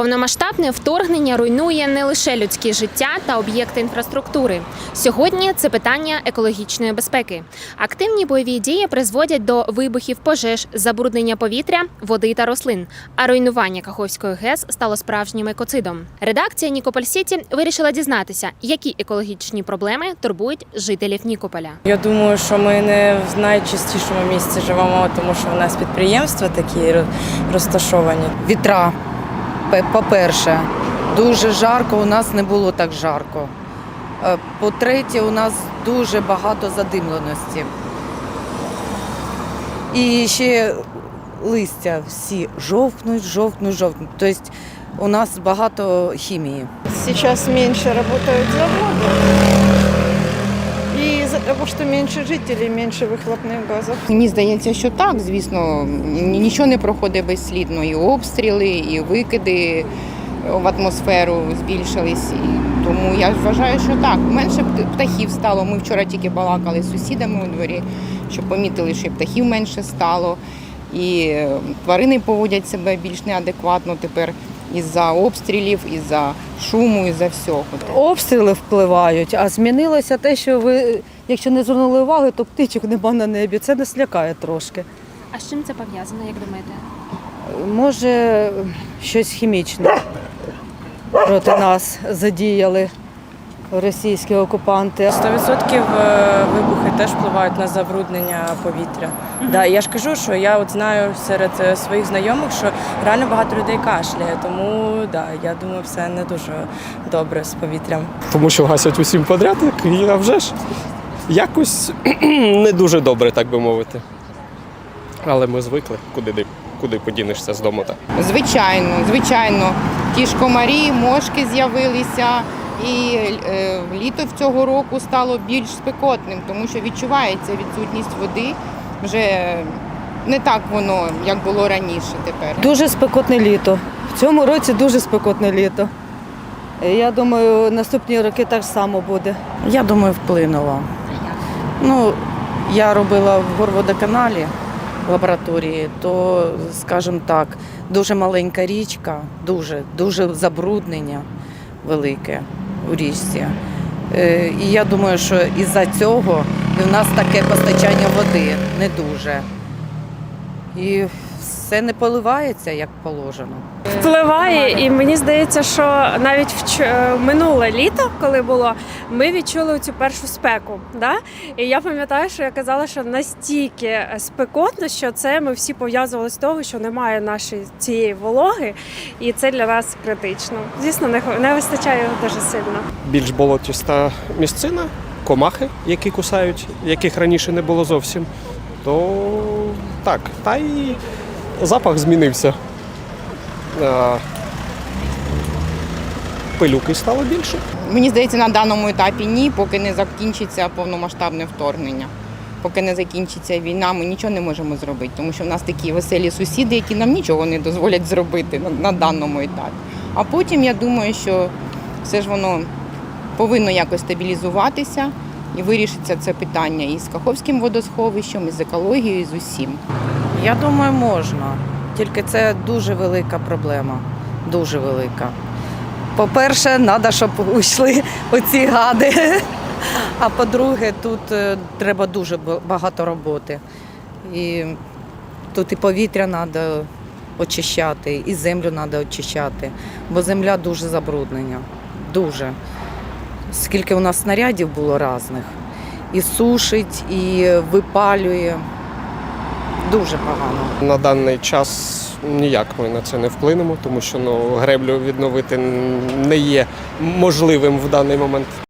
Повномасштабне вторгнення руйнує не лише людське життя та об'єкти інфраструктури. Сьогодні це питання екологічної безпеки. Активні бойові дії призводять до вибухів пожеж, забруднення повітря, води та рослин. А руйнування Каховської ГЕС стало справжнім екоцидом. Редакція Нікополь Сіті вирішила дізнатися, які екологічні проблеми турбують жителів Нікополя. Я думаю, що ми не в найчастішому місці живемо, тому що в нас підприємства такі ро- розташовані. Вітра, по-перше, дуже жарко, у нас не було так жарко. Е, По-третє, у нас дуже багато задимленості. І ще листя всі жовкнуть, жовкнуть, жовкнуть. Тобто у нас багато хімії. Зараз менше працюють заводы. И из-за того, что меньше жителей, меньше выхлопных газов. Мені здається, що так, звісно, нічого не проходить безслідно. І обстріли, і викиди в атмосферу збільшились. І тому я вважаю, що так. Менше птахів стало. Ми вчора тільки балакали з сусідами у дворі, що помітили, що і птахів менше стало. І е, тварини поводять себе більш неадекватно тепер із-за обстрілів, із-за шуму, із-за всього. Обстріли впливають, а змінилося те, що ви, якщо не звернули уваги, то птичок нема на небі. Це нас лякає трошки. А з чим це пов'язано, як думаєте? Може, щось хімічне проти нас задіяли російські окупанти. 100% е, вибухи теж впливають на забруднення повітря. Да, я ж кажу, що я от знаю серед е, своїх знайомих, що реально багато людей кашляє, тому да, я думаю, все не дуже добре з повітрям. тому що гасять усім подряд, і а вже ж якось не дуже добре, так би мовити. Але ми звикли, куди, куди подінешся з дому. Так. Звичайно, звичайно, ті ж комарі, мошки з'явилися, і е, літо в цього року стало більш спекотним, тому що відчувається відсутність води. Вже не так воно, як було раніше тепер. Дуже спекотне літо. В цьому році дуже спекотне літо. Я думаю, наступні роки так само буде. Я думаю, вплинуло. Ну, я робила в горводоканалі в лабораторії, то, скажімо так, дуже маленька річка, дуже, дуже забруднення велике у річці. Е, І я думаю, що із-за цього і в нас таке постачання води не дуже. І все не поливається, як положено. впливає, і мені здається, що навіть в ч- минуле літо, коли було, ми відчули цю першу спеку. Да? І я пам'ятаю, що я казала, що настільки спекотно, що це ми всі пов'язували з того, що немає нашої цієї вологи, і це для нас критично. Звісно, не, не вистачає дуже сильно. Більш болотіста місцина, комахи, які кусають, яких раніше не було зовсім. То так, та й запах змінився. Пилюки стало більше. Мені здається, на даному етапі ні, поки не закінчиться повномасштабне вторгнення. Поки не закінчиться війна, ми нічого не можемо зробити, тому що в нас такі веселі сусіди, які нам нічого не дозволять зробити на, на даному етапі. А потім я думаю, що все ж воно повинно якось стабілізуватися і вирішиться це питання і з Каховським водосховищем, і з екологією, і з усім. Я думаю, можна. Тільки це дуже велика проблема. Дуже велика. По-перше, треба, щоб йшли оці гади. А по-друге, тут е, треба дуже багато роботи. І тут і повітря треба очищати, і землю треба очищати, бо земля дуже забруднена. Дуже. Скільки у нас снарядів було різних. І сушить, і випалює. Дуже погано. На даний час ніяк ми на це не вплинемо, тому що ну, греблю відновити не є можливим в даний момент.